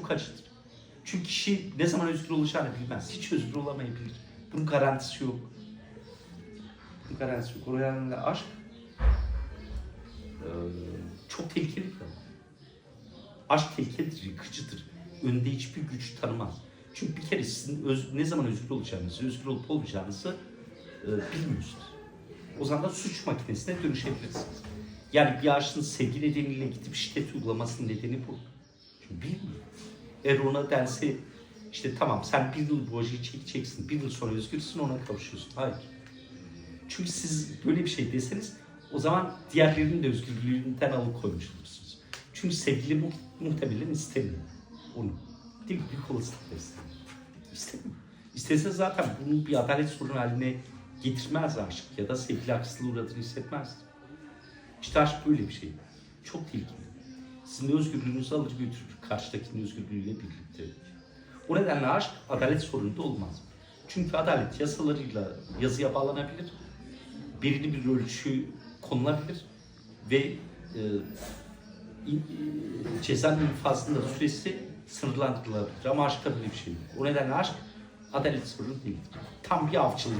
çok acıdır. Çünkü kişi ne zaman özgür olacağını bilmez. Hiç özgür olamayabilir. Bunun garantisi yok. Bunun garantisi yok. O nedenle aşk çok tehlikeli bir. Aşk tehlikelidir, yıkıcıdır. Önde hiçbir güç tanımaz. Çünkü bir kere sizin öz- ne zaman özgür olacağınızı, özgür olup olmayacağınızı e, bilmiyorsunuz. O zaman da suç makinesine dönüşebilirsiniz. Yani bir aşkın sevgi nedeniyle gidip şiddet uygulamasının nedeni bu. Çünkü bilmiyor. Eğer ona dense işte tamam sen bir yıl acıyı çekeceksin, bir yıl sonra özgürsün ona kavuşuyorsun. Hayır. Çünkü siz böyle bir şey deseniz o zaman diğerlerinin de özgürlüğünden alıkoymuş olursunuz. Çünkü sevgili mu muhtemelen istemiyor onu. Değil mi? Büyük olasılıkla istemiyor. İstemiyor. İstese zaten bunu bir adalet sorunu haline getirmez aşk ya da sevgili haksızlığı uğradığını hissetmez. İşte aşk böyle bir şey. Çok tehlikeli. Sizin de özgürlüğünüzü alır götürür. Karşıdakinin özgürlüğüyle birlikte. O nedenle aşk adalet sorunu da olmaz. Çünkü adalet yasalarıyla yazıya bağlanabilir. Belirli bir ölçü konulabilir ve e, e, cezanın infazında süresi sınırlandırılabilir. Ama aşkta böyle bir şey yok. O nedenle aşk adalet sorunu değildir. Tam bir avcılık.